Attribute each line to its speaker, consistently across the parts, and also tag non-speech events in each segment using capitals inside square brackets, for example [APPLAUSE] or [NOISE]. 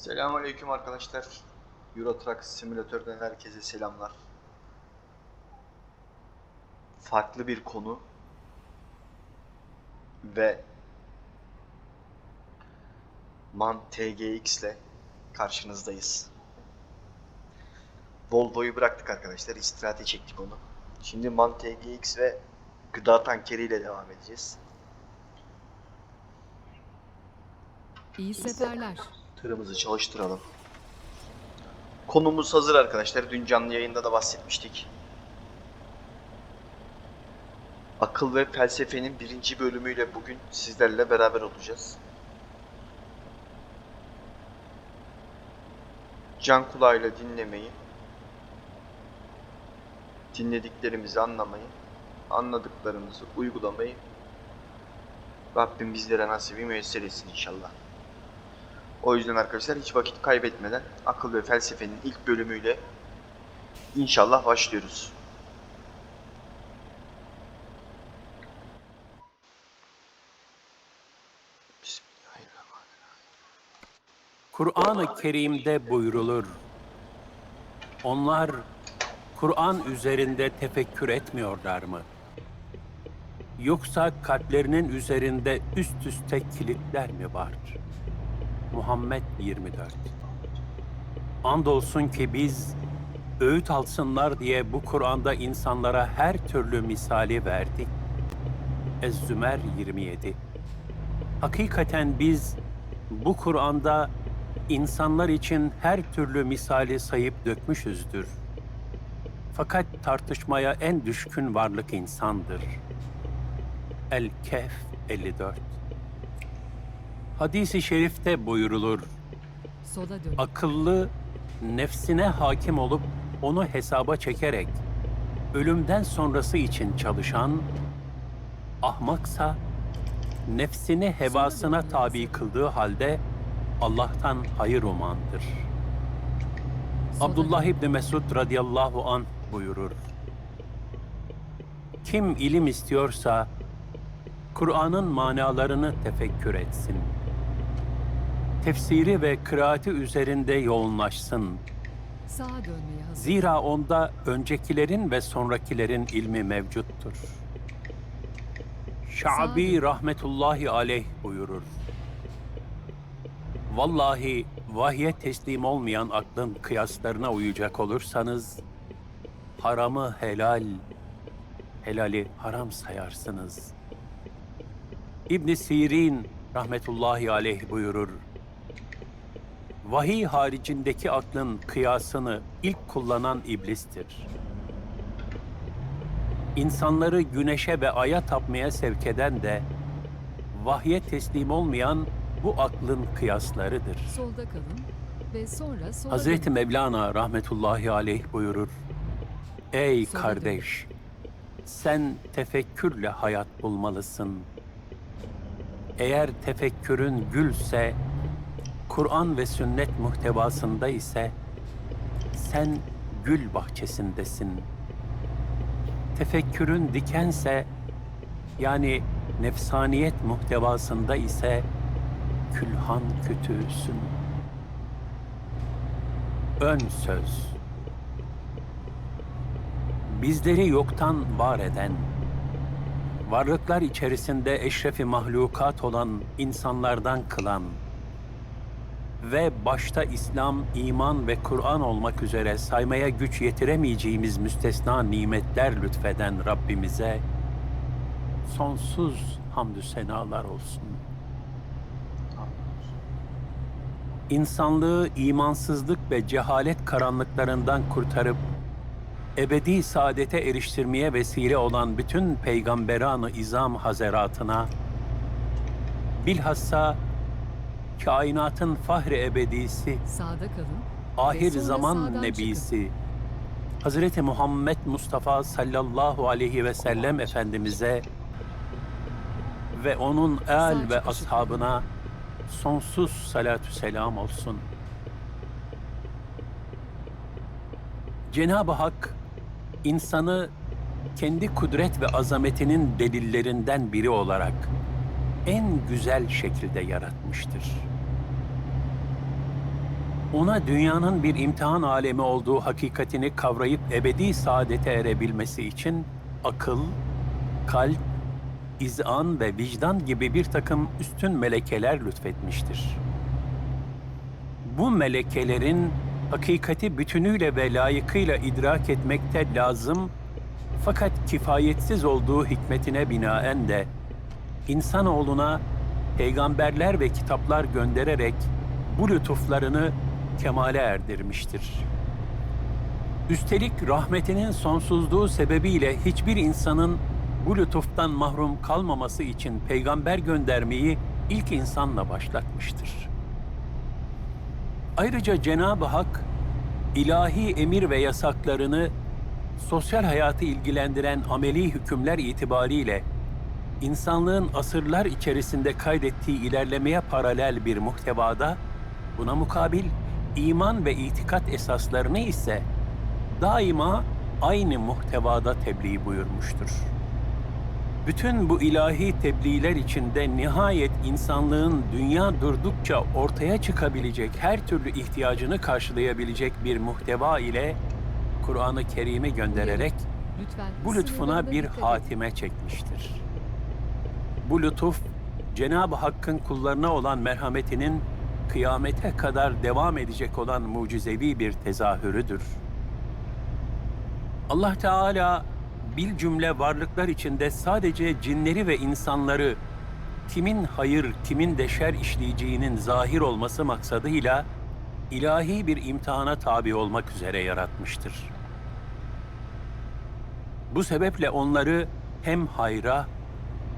Speaker 1: Selamünaleyküm arkadaşlar. Euro Truck Simülatör'den herkese selamlar. Farklı bir konu ve MAN TGX ile karşınızdayız. Volvo'yu bıraktık arkadaşlar. İstirahate çektik onu. Şimdi MAN TGX ve gıda tankeri ile devam edeceğiz.
Speaker 2: İyi seferler.
Speaker 1: Tırımızı çalıştıralım. Konumuz hazır arkadaşlar. Dün canlı yayında da bahsetmiştik. Akıl ve felsefenin birinci bölümüyle bugün sizlerle beraber olacağız. Can kulağıyla dinlemeyi, dinlediklerimizi anlamayı, anladıklarımızı uygulamayı Rabbim bizlere nasibi müyesser etsin inşallah. O yüzden arkadaşlar hiç vakit kaybetmeden akıl ve felsefenin ilk bölümüyle inşallah başlıyoruz.
Speaker 3: Kur'an-ı Kerim'de buyrulur. Onlar Kur'an üzerinde tefekkür etmiyorlar mı? Yoksa kalplerinin üzerinde üst üste kilitler mi var? Muhammed 24 Andolsun ki biz öğüt alsınlar diye bu Kur'an'da insanlara her türlü misali verdik. Ez-Zümer 27 Hakikaten biz bu Kur'an'da insanlar için her türlü misali sayıp dökmüşüzdür. Fakat tartışmaya en düşkün varlık insandır. El-Kehf 54 Hadis-i şerifte buyurulur.
Speaker 2: Sola dön.
Speaker 3: Akıllı, nefsine hakim olup onu hesaba çekerek ölümden sonrası için çalışan, ahmaksa nefsini hevasına tabi kıldığı halde Allah'tan hayır umandır. Abdullah. İbni Mesud radıyallahu an buyurur. Kim ilim istiyorsa Kur'an'ın manalarını tefekkür etsin. Tefsiri ve kıraati üzerinde yoğunlaşsın.
Speaker 2: Sağa dönmeye hazır.
Speaker 3: Zira onda öncekilerin ve sonrakilerin ilmi mevcuttur. Şabi rahmetullahi aleyh buyurur. Vallahi vahye teslim olmayan aklın kıyaslarına uyacak olursanız haramı helal, helali haram sayarsınız. İbn Sirin rahmetullahi aleyh buyurur. Vahiy haricindeki aklın kıyasını ilk kullanan iblistir. İnsanları güneşe ve aya tapmaya sevk eden de vahye teslim olmayan bu aklın kıyaslarıdır.
Speaker 2: Solda kalın ve sonra sola
Speaker 3: Hazreti
Speaker 2: dönün.
Speaker 3: Mevlana rahmetullahi aleyh buyurur. Ey
Speaker 2: Sola
Speaker 3: kardeş, sen tefekkürle hayat bulmalısın. Eğer tefekkürün gülse, Kur'an ve sünnet muhtevasında ise sen gül bahçesindesin. Tefekkürün dikense yani nefsaniyet muhtevasında ise külhan kütüğüsün. Ön söz Bizleri yoktan var eden, varlıklar içerisinde eşrefi mahlukat olan insanlardan kılan ve başta İslam, iman ve Kur'an olmak üzere saymaya güç yetiremeyeceğimiz müstesna nimetler lütfeden Rabbimize sonsuz hamdü senalar olsun. İnsanlığı imansızlık ve cehalet karanlıklarından kurtarıp ebedi saadete eriştirmeye vesile olan bütün peygamberanı izam hazeratına bilhassa kainatın fahri ebedisi
Speaker 2: Sağda kalın.
Speaker 3: ahir
Speaker 2: sonra
Speaker 3: zaman nebisi Hazreti Muhammed Mustafa sallallahu aleyhi ve sellem Efendimiz'e ve onun el ve ashabına sonsuz salatü selam olsun. Cenab-ı Hak insanı kendi kudret ve azametinin delillerinden biri olarak en güzel şekilde yaratmıştır. Ona dünyanın bir imtihan alemi olduğu hakikatini kavrayıp ebedi saadete erebilmesi için akıl, kalp, izan ve vicdan gibi bir takım üstün melekeler lütfetmiştir. Bu melekelerin hakikati bütünüyle ve layıkıyla idrak etmekte lazım fakat kifayetsiz olduğu hikmetine binaen de insanoğluna peygamberler ve kitaplar göndererek bu lütuflarını kemale erdirmiştir. Üstelik rahmetinin sonsuzluğu sebebiyle hiçbir insanın bu lütuftan mahrum kalmaması için peygamber göndermeyi ilk insanla başlatmıştır. Ayrıca Cenab-ı Hak ilahi emir ve yasaklarını sosyal hayatı ilgilendiren ameli hükümler itibariyle insanlığın asırlar içerisinde kaydettiği ilerlemeye paralel bir muhtevada, buna mukabil iman ve itikat esaslarını ise daima aynı muhtevada tebliğ buyurmuştur. Bütün bu ilahi tebliğler içinde nihayet insanlığın dünya durdukça ortaya çıkabilecek her türlü ihtiyacını karşılayabilecek bir muhteva ile Kur'an-ı Kerim'i göndererek
Speaker 2: Lütfen
Speaker 3: bu lütfuna bir hatime çekmiştir. Bu lütuf, Cenab-ı Hakk'ın kullarına olan merhametinin kıyamete kadar devam edecek olan mucizevi bir tezahürüdür. Allah Teala bil cümle varlıklar içinde sadece cinleri ve insanları kimin hayır, kimin de şer işleyeceğinin zahir olması maksadıyla ilahi bir imtihana tabi olmak üzere yaratmıştır. Bu sebeple onları hem hayra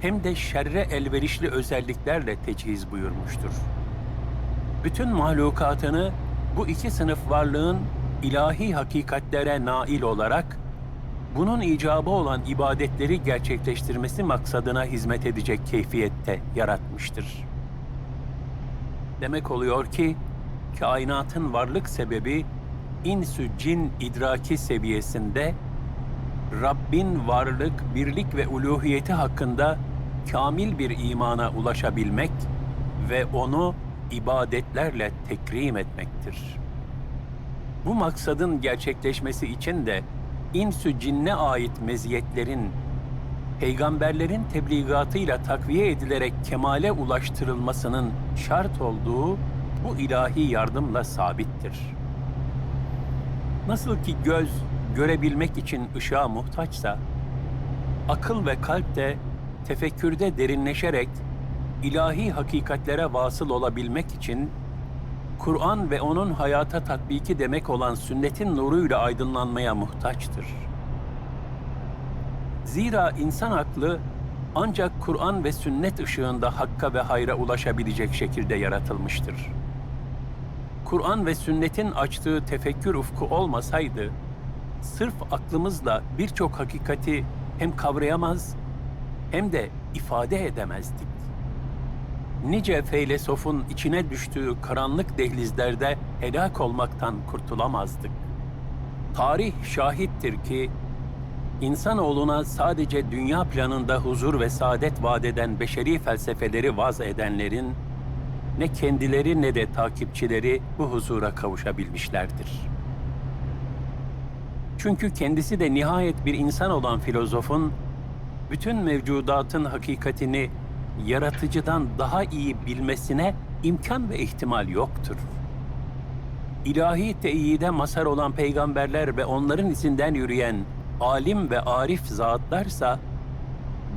Speaker 3: hem de şerre elverişli özelliklerle tecihiz buyurmuştur. Bütün mahlukatını bu iki sınıf varlığın ilahi hakikatlere nail olarak bunun icabı olan ibadetleri gerçekleştirmesi maksadına hizmet edecek keyfiyette yaratmıştır. Demek oluyor ki kainatın varlık sebebi insü cin idraki seviyesinde Rabbin varlık, birlik ve uluhiyeti hakkında kamil bir imana ulaşabilmek ve onu ibadetlerle tekrim etmektir. Bu maksadın gerçekleşmesi için de insü cinne ait meziyetlerin peygamberlerin tebligatıyla takviye edilerek kemale ulaştırılmasının şart olduğu bu ilahi yardımla sabittir. Nasıl ki göz görebilmek için ışığa muhtaçsa, akıl ve kalp de tefekkürde derinleşerek ilahi hakikatlere vasıl olabilmek için Kur'an ve onun hayata tatbiki demek olan sünnetin nuruyla aydınlanmaya muhtaçtır. Zira insan aklı ancak Kur'an ve sünnet ışığında hakka ve hayra ulaşabilecek şekilde yaratılmıştır. Kur'an ve sünnetin açtığı tefekkür ufku olmasaydı, sırf aklımızla birçok hakikati hem kavrayamaz hem de ifade edemezdik. Nice feylesofun içine düştüğü karanlık dehlizlerde helak olmaktan kurtulamazdık. Tarih şahittir ki insanoğluna sadece dünya planında huzur ve saadet vaat eden beşeri felsefeleri vaz edenlerin ne kendileri ne de takipçileri bu huzura kavuşabilmişlerdir. Çünkü kendisi de nihayet bir insan olan filozofun bütün mevcudatın hakikatini yaratıcıdan daha iyi bilmesine imkan ve ihtimal yoktur. İlahi teyide mazhar olan peygamberler ve onların izinden yürüyen alim ve arif zatlarsa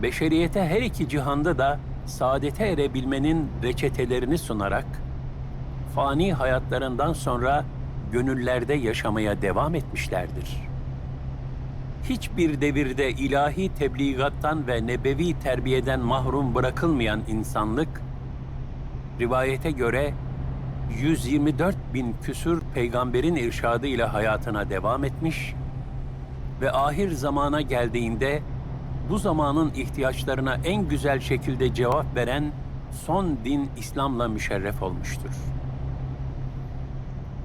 Speaker 3: beşeriyete her iki cihanda da saadete erebilmenin reçetelerini sunarak fani hayatlarından sonra gönüllerde yaşamaya devam etmişlerdir. Hiçbir devirde ilahi tebligattan ve nebevi terbiyeden mahrum bırakılmayan insanlık, rivayete göre 124 bin küsür peygamberin irşadı ile hayatına devam etmiş ve ahir zamana geldiğinde bu zamanın ihtiyaçlarına en güzel şekilde cevap veren son din İslam'la müşerref olmuştur.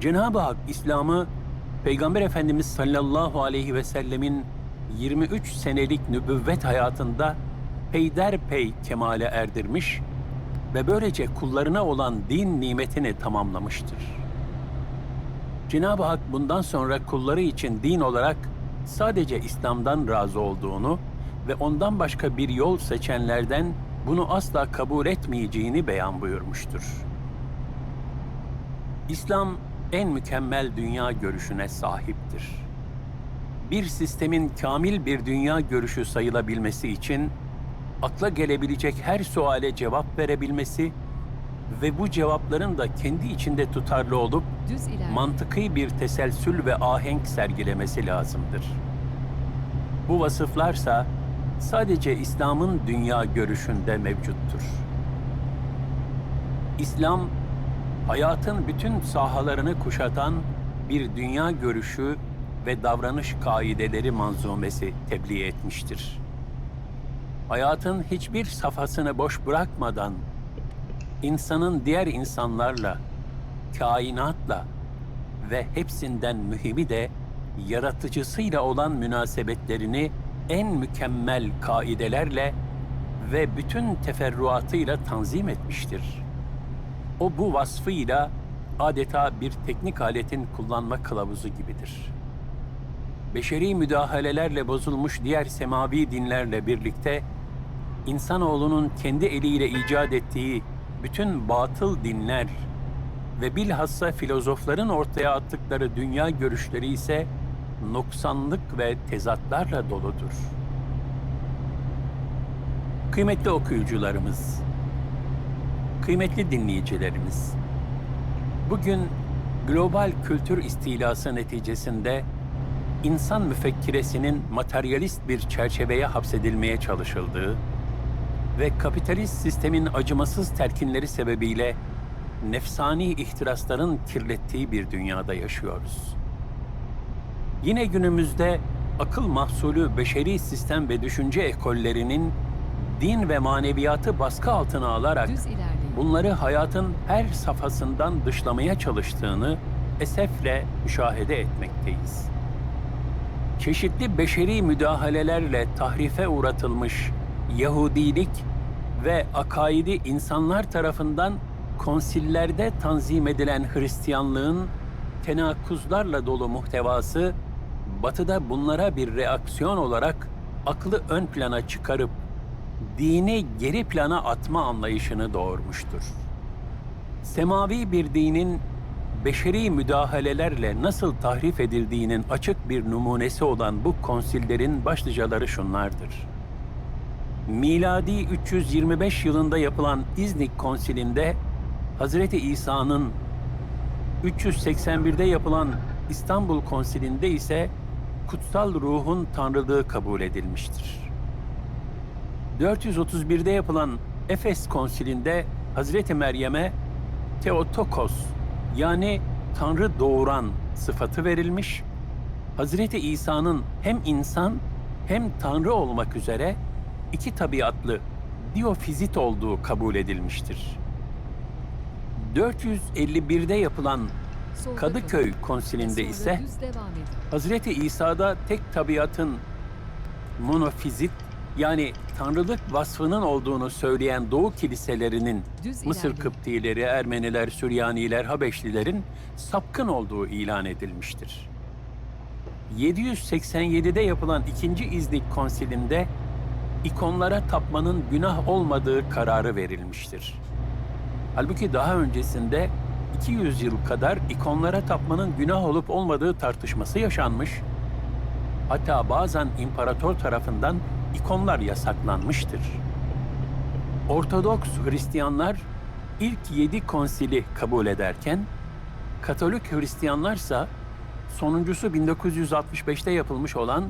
Speaker 3: Cenab-ı Hak İslam'ı Peygamber Efendimiz sallallahu aleyhi ve sellemin 23 senelik nübüvvet hayatında peyderpey kemale erdirmiş ve böylece kullarına olan din nimetini tamamlamıştır. Cenab-ı Hak bundan sonra kulları için din olarak sadece İslam'dan razı olduğunu ve ondan başka bir yol seçenlerden bunu asla kabul etmeyeceğini beyan buyurmuştur. İslam en mükemmel dünya görüşüne sahiptir. Bir sistemin kamil bir dünya görüşü sayılabilmesi için akla gelebilecek her suale cevap verebilmesi ve bu cevapların da kendi içinde tutarlı olup mantıki bir teselsül ve ahenk sergilemesi lazımdır. Bu vasıflarsa sadece İslam'ın dünya görüşünde mevcuttur. İslam, hayatın bütün sahalarını kuşatan bir dünya görüşü ve davranış kaideleri manzumesi tebliğ etmiştir. Hayatın hiçbir safhasını boş bırakmadan insanın diğer insanlarla, kainatla ve hepsinden mühimi de yaratıcısıyla olan münasebetlerini en mükemmel kaidelerle ve bütün teferruatıyla tanzim etmiştir. O bu vasfıyla adeta bir teknik aletin kullanma kılavuzu gibidir. Beşeri müdahalelerle bozulmuş diğer semavi dinlerle birlikte insanoğlunun kendi eliyle icat ettiği bütün batıl dinler ve bilhassa filozofların ortaya attıkları dünya görüşleri ise noksanlık ve tezatlarla doludur. Kıymetli okuyucularımız, kıymetli dinleyicilerimiz, bugün global kültür istilası neticesinde insan müfekkiresinin materyalist bir çerçeveye hapsedilmeye çalışıldığı ve kapitalist sistemin acımasız telkinleri sebebiyle nefsani ihtirasların kirlettiği bir dünyada yaşıyoruz. Yine günümüzde akıl mahsulü beşeri sistem ve düşünce ekollerinin din ve maneviyatı baskı altına alarak. Bunları hayatın her safhasından dışlamaya çalıştığını esefle müşahede etmekteyiz. Çeşitli beşeri müdahalelerle tahrife uğratılmış Yahudilik ve akaidi insanlar tarafından konsillerde tanzim edilen Hristiyanlığın tenakuzlarla dolu muhtevası, Batı'da bunlara bir reaksiyon olarak aklı ön plana çıkarıp dini geri plana atma anlayışını doğurmuştur. Semavi bir dinin beşeri müdahalelerle nasıl tahrif edildiğinin açık bir numunesi olan bu konsillerin başlıcaları şunlardır. Miladi 325 yılında yapılan İznik Konsili'nde Hazreti İsa'nın 381'de yapılan İstanbul Konsili'nde ise kutsal ruhun tanrılığı kabul edilmiştir. 431'de yapılan Efes Konsili'nde Hazreti Meryem'e Theotokos yani Tanrı doğuran sıfatı verilmiş. Hazreti İsa'nın hem insan hem Tanrı olmak üzere iki tabiatlı diofizit olduğu kabul edilmiştir. 451'de yapılan Kadıköy. Konsilinde ise. Hazreti İsa'da tek tabiatın monofizit yani tanrılık vasfının olduğunu söyleyen Doğu kiliselerinin
Speaker 2: Düz
Speaker 3: Mısır
Speaker 2: ilerleyin.
Speaker 3: Kıptileri, Ermeniler, Süryaniler, Habeşlilerin sapkın olduğu ilan edilmiştir. 787'de yapılan ikinci İznik Konsili'nde ikonlara tapmanın günah olmadığı kararı verilmiştir. Halbuki daha öncesinde 200 yıl kadar ikonlara tapmanın günah olup olmadığı tartışması yaşanmış. Hatta bazen imparator tarafından ikonlar yasaklanmıştır. Ortodoks Hristiyanlar ilk yedi konsili kabul ederken, Katolik Hristiyanlarsa sonuncusu 1965'te yapılmış olan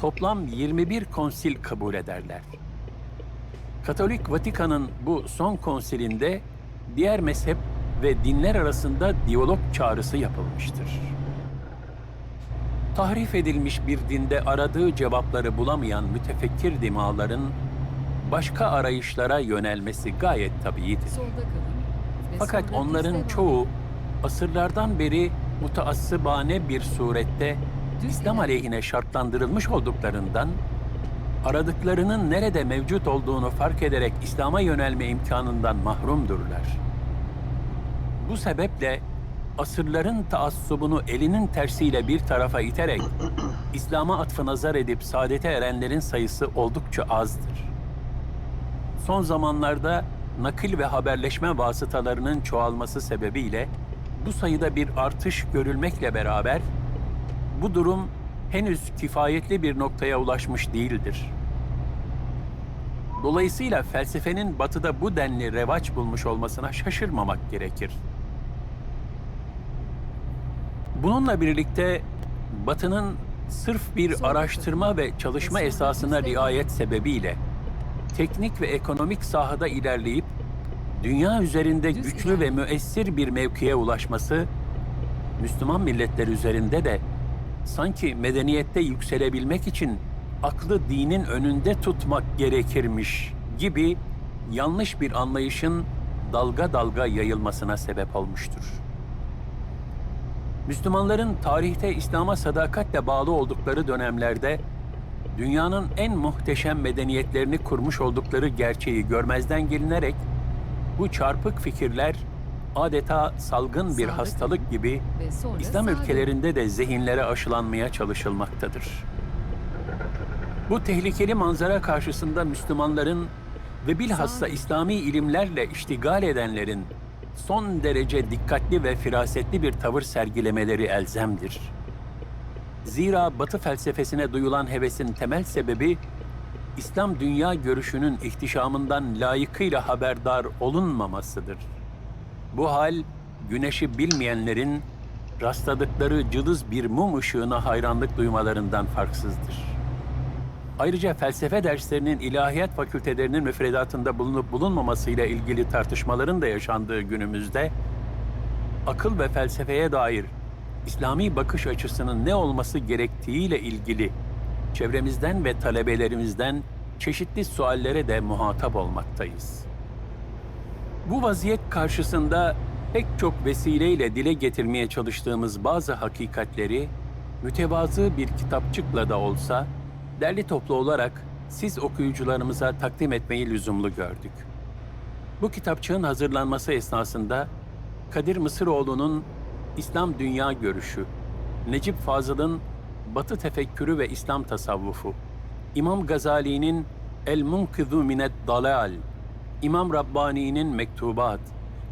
Speaker 3: toplam 21 konsil kabul ederler. Katolik Vatikan'ın bu son konsilinde diğer mezhep ve dinler arasında diyalog çağrısı yapılmıştır. Tahrif edilmiş bir dinde aradığı cevapları bulamayan mütefekkir dimaların başka arayışlara yönelmesi gayet tabiidir. Fakat onların çoğu asırlardan beri mutaassıbane bir surette İslam aleyhine şartlandırılmış olduklarından aradıklarının nerede mevcut olduğunu fark ederek İslam'a yönelme imkanından mahrumdurlar. Bu sebeple asırların taassubunu elinin tersiyle bir tarafa iterek [CLEARS THROAT] İslam'a atfı nazar edip saadete erenlerin sayısı oldukça azdır. Son zamanlarda nakil ve haberleşme vasıtalarının çoğalması sebebiyle bu sayıda bir artış görülmekle beraber bu durum henüz kifayetli bir noktaya ulaşmış değildir. Dolayısıyla felsefenin batıda bu denli revaç bulmuş olmasına şaşırmamak gerekir. Bununla birlikte Batı'nın sırf bir araştırma ve çalışma esasına riayet sebebiyle teknik ve ekonomik sahada ilerleyip dünya üzerinde güçlü ve müessir bir mevkiye ulaşması Müslüman milletler üzerinde de sanki medeniyette yükselebilmek için aklı dinin önünde tutmak gerekirmiş gibi yanlış bir anlayışın dalga dalga yayılmasına sebep olmuştur. Müslümanların tarihte İslam'a sadakatle bağlı oldukları dönemlerde dünyanın en muhteşem medeniyetlerini kurmuş oldukları gerçeği görmezden gelinerek bu çarpık fikirler adeta salgın bir
Speaker 2: Sağda
Speaker 3: hastalık gibi İslam
Speaker 2: dönün.
Speaker 3: ülkelerinde de zihinlere aşılanmaya çalışılmaktadır. Bu tehlikeli manzara karşısında Müslümanların ve bilhassa İslami ilimlerle iştigal edenlerin son derece dikkatli ve firasetli bir tavır sergilemeleri elzemdir. Zira Batı felsefesine duyulan hevesin temel sebebi İslam dünya görüşünün ihtişamından layıkıyla haberdar olunmamasıdır. Bu hal güneşi bilmeyenlerin rastladıkları cılız bir mum ışığına hayranlık duymalarından farksızdır. Ayrıca felsefe derslerinin ilahiyat fakültelerinin müfredatında bulunup bulunmamasıyla ilgili tartışmaların da yaşandığı günümüzde akıl ve felsefeye dair İslami bakış açısının ne olması gerektiğiyle ilgili çevremizden ve talebelerimizden çeşitli suallere de muhatap olmaktayız. Bu vaziyet karşısında pek çok vesileyle dile getirmeye çalıştığımız bazı hakikatleri mütevazı bir kitapçıkla da olsa derli toplu olarak siz okuyucularımıza takdim etmeyi lüzumlu gördük. Bu kitapçığın hazırlanması esnasında Kadir Mısıroğlu'nun İslam Dünya Görüşü, Necip Fazıl'ın Batı Tefekkürü ve İslam Tasavvufu, İmam Gazali'nin El Munkizu Minet Dalal, İmam Rabbani'nin Mektubat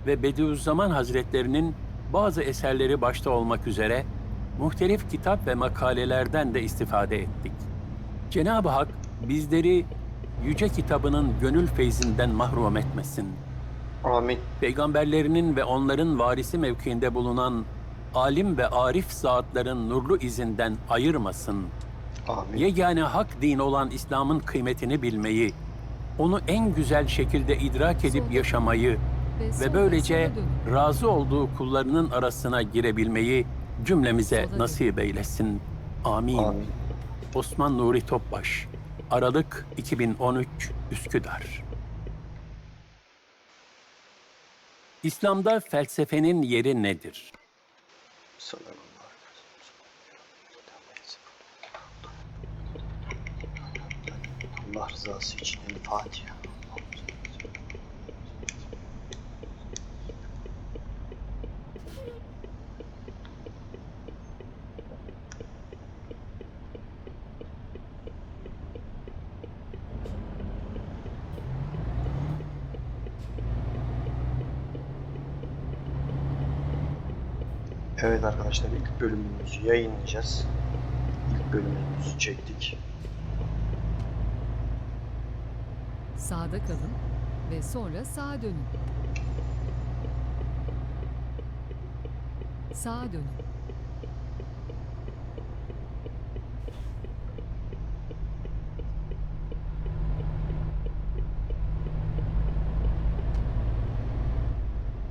Speaker 3: ve Bediüzzaman Hazretlerinin bazı eserleri başta olmak üzere muhtelif kitap ve makalelerden de istifade ettik. Cenab-ı Hak bizleri yüce kitabının gönül feyzinden mahrum etmesin.
Speaker 1: Amin.
Speaker 3: Peygamberlerinin ve onların varisi mevkiinde bulunan alim ve arif zatların nurlu izinden ayırmasın.
Speaker 1: Amin.
Speaker 3: Yegane hak din olan İslam'ın kıymetini bilmeyi, onu en güzel şekilde idrak edip yaşamayı
Speaker 2: Ve
Speaker 3: böylece razı olduğu kullarının arasına girebilmeyi cümlemize nasip eylesin. Amin.
Speaker 1: Amin.
Speaker 3: Osman Nuri Topbaş, Aralık 2013, Üsküdar. İslam'da felsefenin yeri nedir?
Speaker 1: Allah rızası için El Fatiha. Arkadaşlar ilk bölümümüzü yayınlayacağız. İlk bölümümüzü çektik.
Speaker 2: Sağda kalın ve sonra sağa dönün. Sağa dönün.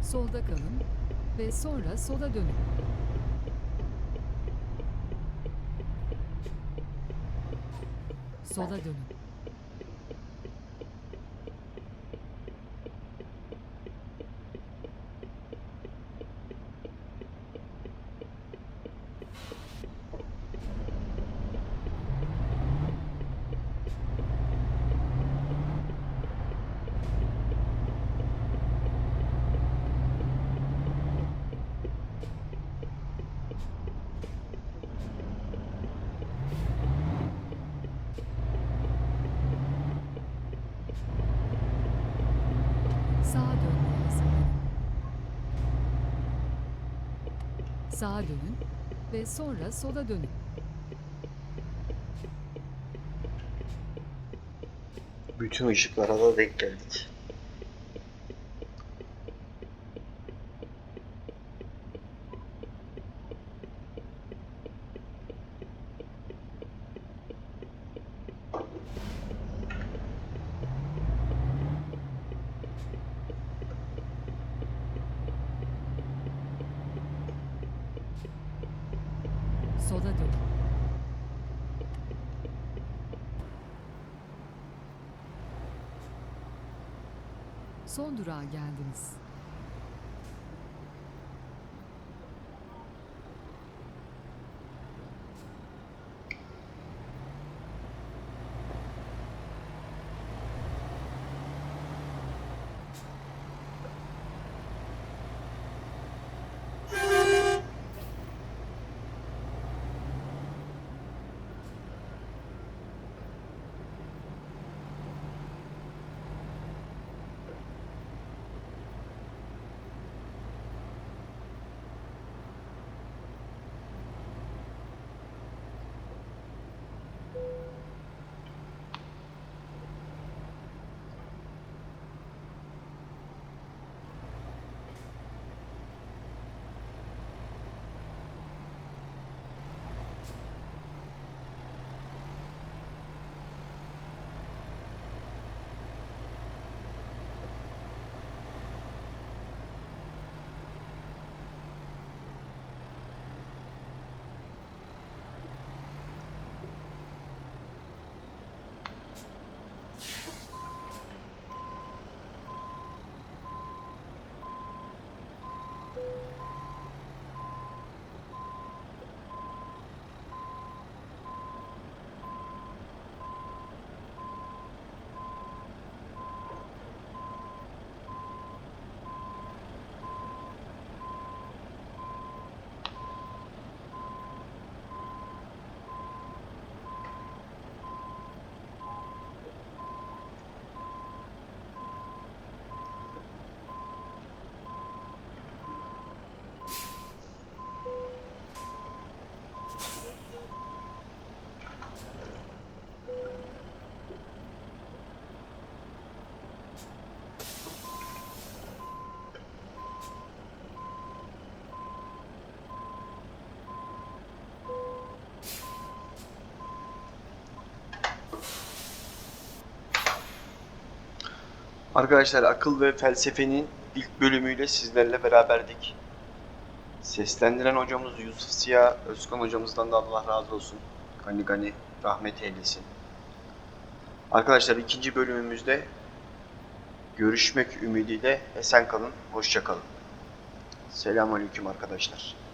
Speaker 2: Solda kalın ve sonra sola dönün. Sola dönün.
Speaker 1: Sağa dönün ve sonra sola dönün.
Speaker 2: Bütün ışıklara da denk geldik.
Speaker 1: Sola dönün. Son durağa geldiniz. Arkadaşlar akıl ve felsefenin ilk bölümüyle sizlerle beraberdik. Seslendiren hocamız Yusuf Siyah, Özkan hocamızdan da Allah razı olsun. Gani gani rahmet eylesin. Arkadaşlar ikinci bölümümüzde görüşmek ümidiyle esen kalın, hoşça kalın. Selamünaleyküm arkadaşlar.